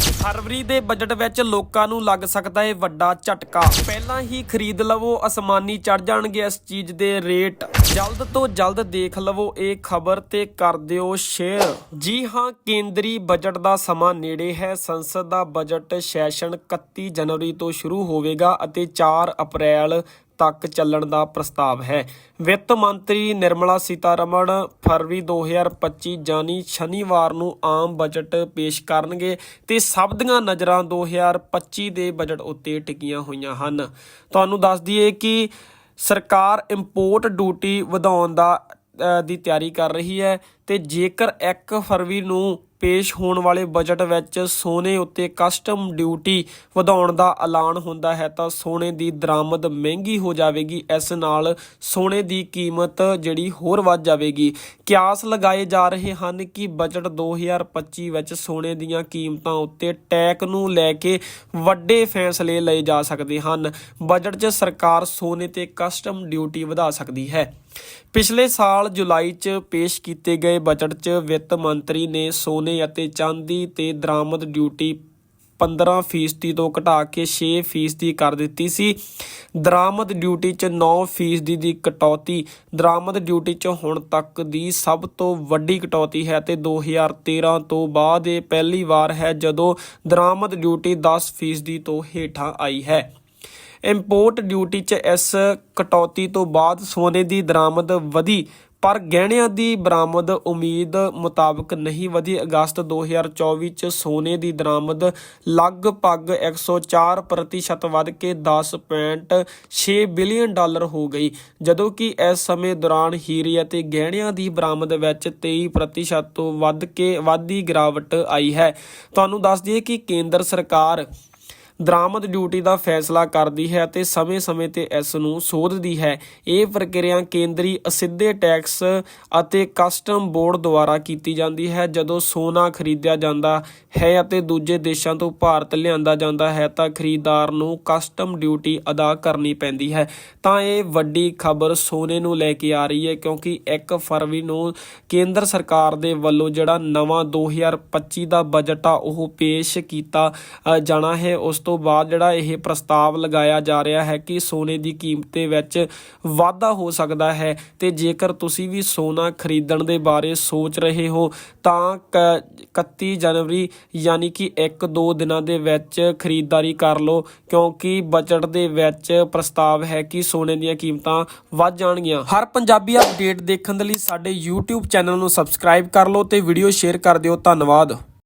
ਫਰਵਰੀ ਦੇ ਬਜਟ ਵਿੱਚ ਲੋਕਾਂ ਨੂੰ ਲੱਗ ਸਕਦਾ ਹੈ ਵੱਡਾ ਝਟਕਾ। ਪਹਿਲਾਂ ਹੀ ਖਰੀਦ ਲਵੋ, ਅਸਮਾਨੀ ਚੜ ਜਾਣਗੇ ਇਸ ਚੀਜ਼ ਦੇ ਰੇਟ। ਜਲਦ ਤੋਂ ਜਲਦ ਦੇਖ ਲਵੋ ਇਹ ਖਬਰ ਤੇ ਕਰ ਦਿਓ ਸ਼ੇਅਰ। ਜੀ ਹਾਂ, ਕੇਂਦਰੀ ਬਜਟ ਦਾ ਸਮਾਂ ਨੇੜੇ ਹੈ। ਸੰਸਦ ਦਾ ਬਜਟ ਸੈਸ਼ਨ 31 ਜਨਵਰੀ ਤੋਂ ਸ਼ੁਰੂ ਹੋਵੇਗਾ ਅਤੇ 4 ਅਪ੍ਰੈਲ ਤੱਕ ਚੱਲਣ ਦਾ ਪ੍ਰਸਤਾਵ ਹੈ। ਵਿੱਤ ਮੰਤਰੀ ਨਿਰਮਲਾ ਸੀਤਾਰਮਣ ਫਰਵਰੀ 2025 ਜਾਨੀ ਸ਼ਨੀਵਾਰ ਨੂੰ ਆਮ ਬਜਟ ਪੇਸ਼ ਕਰਨਗੇ ਤੇ ਸਭ ਦੀਆਂ ਨਜ਼ਰਾਂ 2025 ਦੇ ਬਜਟ ਉੱਤੇ ਟਿਕੀਆਂ ਹੋਈਆਂ ਹਨ। ਤੁਹਾਨੂੰ ਦੱਸ ਦਈਏ ਕਿ ਸਰਕਾਰ ਇੰਪੋਰਟ ਡਿਊਟੀ ਵਧਾਉਣ ਦਾ ਦੀ ਤਿਆਰੀ ਕਰ ਰਹੀ ਹੈ ਤੇ ਜੇਕਰ 1 ਫਰਵਰੀ ਨੂੰ ਪੇਸ਼ ਹੋਣ ਵਾਲੇ ਬਜਟ ਵਿੱਚ ਸੋਨੇ ਉੱਤੇ ਕਸਟਮ ਡਿਊਟੀ ਵਧਾਉਣ ਦਾ ਐਲਾਨ ਹੁੰਦਾ ਹੈ ਤਾਂ ਸੋਨੇ ਦੀ ਦਰਾਮਦ ਮਹਿੰਗੀ ਹੋ ਜਾਵੇਗੀ। ਇਸ ਨਾਲ ਸੋਨੇ ਦੀ ਕੀਮਤ ਜਿਹੜੀ ਹੋਰ ਵੱਧ ਜਾਵੇਗੀ। ਕਿਆਸ ਲਗਾਏ ਜਾ ਰਹੇ ਹਨ ਕਿ ਬਜਟ 2025 ਵਿੱਚ ਸੋਨੇ ਦੀਆਂ ਕੀਮਤਾਂ ਉੱਤੇ ਟੈਕ ਨੂੰ ਲੈ ਕੇ ਵੱਡੇ ਫੈਸਲੇ ਲਏ ਜਾ ਸਕਦੇ ਹਨ। ਬਜਟ 'ਚ ਸਰਕਾਰ ਸੋਨੇ ਤੇ ਕਸਟਮ ਡਿਊਟੀ ਵਧਾ ਸਕਦੀ ਹੈ। ਪਿਛਲੇ ਸਾਲ ਜੁਲਾਈ 'ਚ ਪੇਸ਼ ਕੀਤੇ ਗਏ ਬਜਟ 'ਚ ਵਿੱਤ ਮੰਤਰੀ ਨੇ ਸੋਨੇ ਅਤੇ ਚਾਂਦੀ ਤੇ ਦਰਾਮਦ ਡਿਊਟੀ 15% ਫੀਸਦੀ ਤੋਂ ਘਟਾ ਕੇ 6% ਫੀਸਦੀ ਕਰ ਦਿੱਤੀ ਸੀ। ਦਰਾਮਦ ਡਿਊਟੀ 'ਚ 9% ਫੀਸਦੀ ਦੀ ਕਟੌਤੀ, ਦਰਾਮਦ ਡਿਊਟੀ 'ਚ ਹੁਣ ਤੱਕ ਦੀ ਸਭ ਤੋਂ ਵੱਡੀ ਕਟੌਤੀ ਹੈ ਤੇ 2013 ਤੋਂ ਬਾਅਦ ਇਹ ਪਹਿਲੀ ਵਾਰ ਹੈ ਜਦੋਂ ਦਰਾਮਦ ਡਿਊਟੀ 10% ਫੀਸਦੀ ਤੋਂ ਹੇਠਾਂ ਆਈ ਹੈ। ਇੰਪੋਰਟ ਡਿਊਟੀ 'ਚ ਇਸ ਕਟੌਤੀ ਤੋਂ ਬਾਅਦ ਸੋਨੇ ਦੀ ਦਰਾਮਦ ਵਧੀ। ਪਰ ਗਹਿਣਿਆਂ ਦੀ ਬਰਾਮਦ ਉਮੀਦ ਮੁਤਾਬਕ ਨਹੀਂ ਵਧੀ। ਅਗਸਤ 2024 ਚ ਸੋਨੇ ਦੀ ਦਰਾਮਦ ਲਗਭਗ 104% ਵੱਧ ਕੇ 10.6 ਬਿਲੀਅਨ ਡਾਲਰ ਹੋ ਗਈ, ਜਦੋਂ ਕਿ ਇਸ ਸਮੇਂ ਦੌਰਾਨ ਹੀਰੇ ਅਤੇ ਗਹਿਣਿਆਂ ਦੀ ਬਰਾਮਦ ਵਿੱਚ 23% ਤੋਂ ਵੱਧ ਕੇ ਵਾਧੀ ਗਿਰਾਵਟ ਆਈ ਹੈ। ਤੁਹਾਨੂੰ ਦੱਸ ਦਈਏ ਕਿ ਕੇਂਦਰ ਸਰਕਾਰ ਦਰਾਮਦ ਡਿਊਟੀ ਦਾ ਫੈਸਲਾ ਕਰਦੀ ਹੈ ਅਤੇ ਸਮੇਂ-ਸਮੇਂ ਤੇ ਇਸ ਨੂੰ ਸੋਧਦੀ ਹੈ। ਇਹ ਪ੍ਰਕਿਰਿਆ ਕੇਂਦਰੀ ਅਸਿੱਧੇ ਟੈਕਸ ਅਤੇ ਕਸਟਮ ਬੋਰਡ ਦੁਆਰਾ ਕੀਤੀ ਜਾਂਦੀ ਹੈ। ਜਦੋਂ ਸੋਨਾ ਖਰੀਦਿਆ ਜਾਂਦਾ ਹੈ ਅਤੇ ਦੂਜੇ ਦੇਸ਼ਾਂ ਤੋਂ ਭਾਰਤ ਲਿਆਂਦਾ ਜਾਂਦਾ ਹੈ, ਤਾਂ ਖਰੀਦਦਾਰ ਨੂੰ ਕਸਟਮ ਡਿਊਟੀ ਅਦਾ ਕਰਨੀ ਪੈਂਦੀ ਹੈ। ਤਾਂ ਇਹ ਵੱਡੀ ਖਬਰ ਸੋਨੇ ਨੂੰ ਲੈ ਕੇ ਆ ਰਹੀ ਹੈ ਕਿਉਂਕਿ 1 ਫਰਵਰੀ ਨੂੰ ਕੇਂਦਰ ਸਰਕਾਰ ਦੇ ਵੱਲੋਂ ਜਿਹੜਾ ਨਵਾਂ 2025 ਦਾ ਬਜਟ ਆ, ਉਹ ਪੇਸ਼ ਕੀਤਾ ਜਾਣਾ ਹੈ। ਉਸ ਤੋਂ ਤੋਂ ਬਾਅਦ ਜਿਹੜਾ ਇਹ ਪ੍ਰਸਤਾਵ ਲਗਾਇਆ ਜਾ ਰਿਹਾ ਹੈ ਕਿ ਸੋਨੇ ਦੀ ਕੀਮਤ ਦੇ ਵਿੱਚ ਵਾਧਾ ਹੋ ਸਕਦਾ ਹੈ ਤੇ ਜੇਕਰ ਤੁਸੀਂ ਵੀ ਸੋਨਾ ਖਰੀਦਣ ਦੇ ਬਾਰੇ ਸੋਚ ਰਹੇ ਹੋ, ਤਾਂ ਕ- 31 ਜਨਵਰੀ ਯਾਨੀ ਕਿ 1-2 ਦਿਨਾਂ ਦੇ ਵਿੱਚ ਖਰੀਦਦਾਰੀ ਕਰ ਲਓ, ਕਿਉਂਕਿ ਬਜਟ ਦੇ ਵਿੱਚ ਪ੍ਰਸਤਾਵ ਹੈ ਕਿ ਸੋਨੇ ਦੀਆਂ ਕੀਮਤਾਂ ਵੱਧ ਜਾਣਗੀਆਂ। ਹਰ ਪੰਜਾਬੀ ਅਪਡੇਟ ਦੇਖਣ ਦੇ ਲਈ ਸਾਡੇ YouTube ਚੈਨਲ ਨੂੰ ਸਬਸਕ੍ਰਾਈਬ ਕਰ ਲਓ ਤੇ ਵੀਡੀਓ ਸ਼ੇਅਰ ਕਰ ਦਿਓ। ਧੰਨਵਾਦ।